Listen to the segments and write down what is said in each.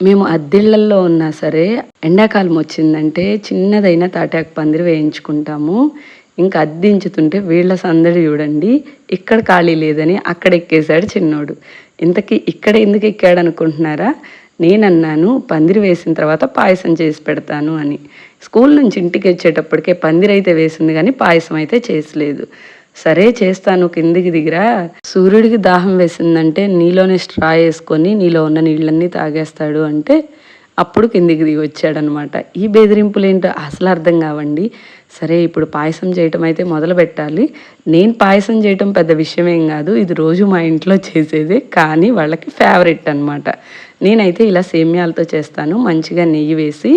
మేము అద్దెళ్ళల్లో ఉన్నా సరే ఎండాకాలం వచ్చిందంటే చిన్నదైన తాటాకు పందిరి వేయించుకుంటాము. ఇంకా అద్దించుతుంటే వీళ్ళ సందడి చూడండి ఇక్కడ ఖాళీ లేదని అక్కడ ఎక్కేశాడు చిన్నోడు. ఇంతకీ ఇక్కడ ఎందుకు ఎక్కాడు అనుకుంటున్నారా? నేనన్నాను పందిరి వేసిన తర్వాత పాయసం చేసి పెడతాను అని. స్కూల్ నుంచి ఇంటికి వచ్చేటప్పటికే పందిరి అయితే వేసింది కానీ పాయసం అయితే చేసలేదు. సరే చేస్తాను కిందికి దిగిరా. సూర్యుడికి దాహం వేసిందంటే నీలోనే స్ట్రా వేసుకొని నీలో ఉన్న నీళ్ళన్నీ తాగేస్తాడు అంటే అప్పుడు కిందికి దిగి వచ్చాడనమాట. ఈ బెదిరింపులు ఏంటో అసలు అర్థం కావండి. సరే ఇప్పుడు పాయసం చేయటం అయితే మొదలు పెట్టాలి. నేను పాయసం చేయటం పెద్ద విషయమేం కాదు. ఇది రోజు మా ఇంట్లో చేసేదే కానీ వాళ్ళకి ఫేవరెట్ అనమాట నేనైతే ఇలా సేమ్యాలతో చేస్తాను. మంచిగా నెయ్యి వేసి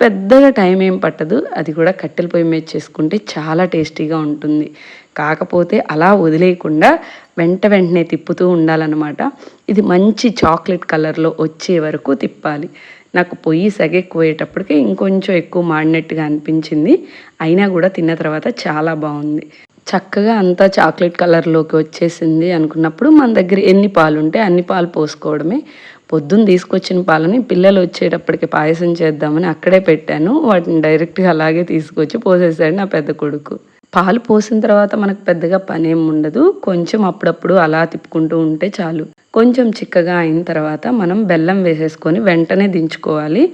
పెద్దగా టైం ఏం పట్టదు. అది కూడా కట్టెల పొయ్యి మీద చేసుకుంటే చాలా టేస్టీగా ఉంటుంది. కాకపోతే అలా వదిలేయకుండా వెంట వెంటనే తిప్పుతూ ఉండాలన్నమాట. ఇది మంచి చాక్లెట్ కలర్లో వచ్చే వరకు తిప్పాలి. నాకు పొయ్యి సగెక్కుపోయేటప్పటికి ఇంకొంచెం ఎక్కువ మాడినట్టుగా అనిపించింది. అయినా కూడా తిన్న తర్వాత చాలా బాగుంది. చక్కగా అంతా చాక్లెట్ కలర్లోకి వచ్చేసింది అనుకున్నప్పుడు మన దగ్గర ఎన్ని పాలు ఉంటే అన్ని పాలు పోసుకోవడమే. పొద్దున్న తీసుకొచ్చిన పాలని పిల్లలు వచ్చేటప్పటికి పాయసం చేద్దామని అక్కడే పెట్టాను. వాటిని డైరెక్ట్గా అలాగే తీసుకొచ్చి పోసేసాడు నా పెద్ద కొడుకు. పాలు పోసిన తర్వాత మనకు పెద్దగా పని ఏం ఉండదు. కొంచెం అప్పుడప్పుడు అలా తిప్పుకుంటూ ఉంటే చాలు. కొంచెం చిక్కగా అయిన తర్వాత మనం బెల్లం వేసేసుకొని వెంటనే దించుకోవాలి.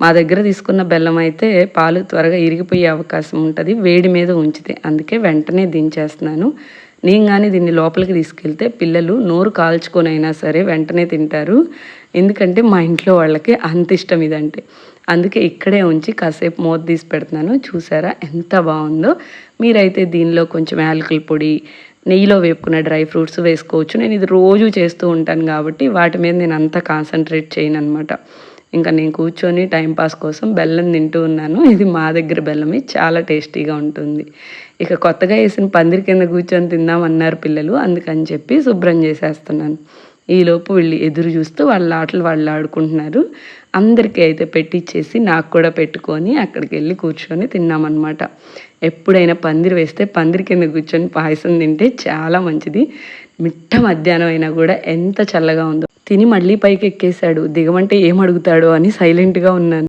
మా దగ్గర తీసుకున్న బెల్లం అయితే పాలు త్వరగా ఇరిగిపోయే అవకాశం ఉంటుంది. వేడి మీద ఉంచితే అందుకే వెంటనే దించేస్తున్నాను. నేను కానీ దీన్ని లోపలికి తీసుకెళ్తే పిల్లలు నోరు కాల్చుకొనైనా సరే వెంటనే తింటారు. ఎందుకంటే మా ఇంట్లో వాళ్ళకి అంత ఇష్టం ఇదంటే. అందుకే ఇక్కడే ఉంచి కాసేపు మోత తీసి పెడుతున్నాను. చూసారా ఎంత బాగుందో. మీరైతే దీనిలో కొంచెం యాలకుల పొడి నెయ్యిలో వేపుకున్న డ్రై ఫ్రూట్స్ వేసుకోవచ్చు. నేను ఇది రోజు చేస్తూ ఉంటాను కాబట్టి వాటి మీద నేను అంత కాన్సన్ట్రేట్ చేయను అనమాట ఇంకా నేను కూర్చొని టైంపాస్ కోసం బెల్లం తింటూ ఉన్నాను. ఇది మా దగ్గర బెల్లమే చాలా టేస్టీగా ఉంటుంది. ఇక కొత్తగా వేసిన పందిరి కింద కూర్చొని తిందామన్నారు పిల్లలు అందుకని చెప్పి శుభ్రం చేసేస్తున్నాను. ఈలోపు వీళ్ళు ఎదురు చూస్తూ వాళ్ళ ఆటలు వాళ్ళు ఆడుకుంటున్నారు. అందరికీ అయితే పెట్టిచ్చేసి నాకు కూడా పెట్టుకొని అక్కడికి వెళ్ళి కూర్చొని తిన్నామన్నమాట. ఎప్పుడైనా పందిరి వేస్తే పందిరి కింద కూర్చొని పాయసం తింటే చాలా మంచిది. మిట్ట మధ్యాహ్నం అయినా కూడా ఎంత చల్లగా ఉందో తిని మళ్ళీ పైకి ఎక్కేశాడు దిగమంటే ఏం అడుగుతాడో అని సైలెంట్గా ఉన్నాను.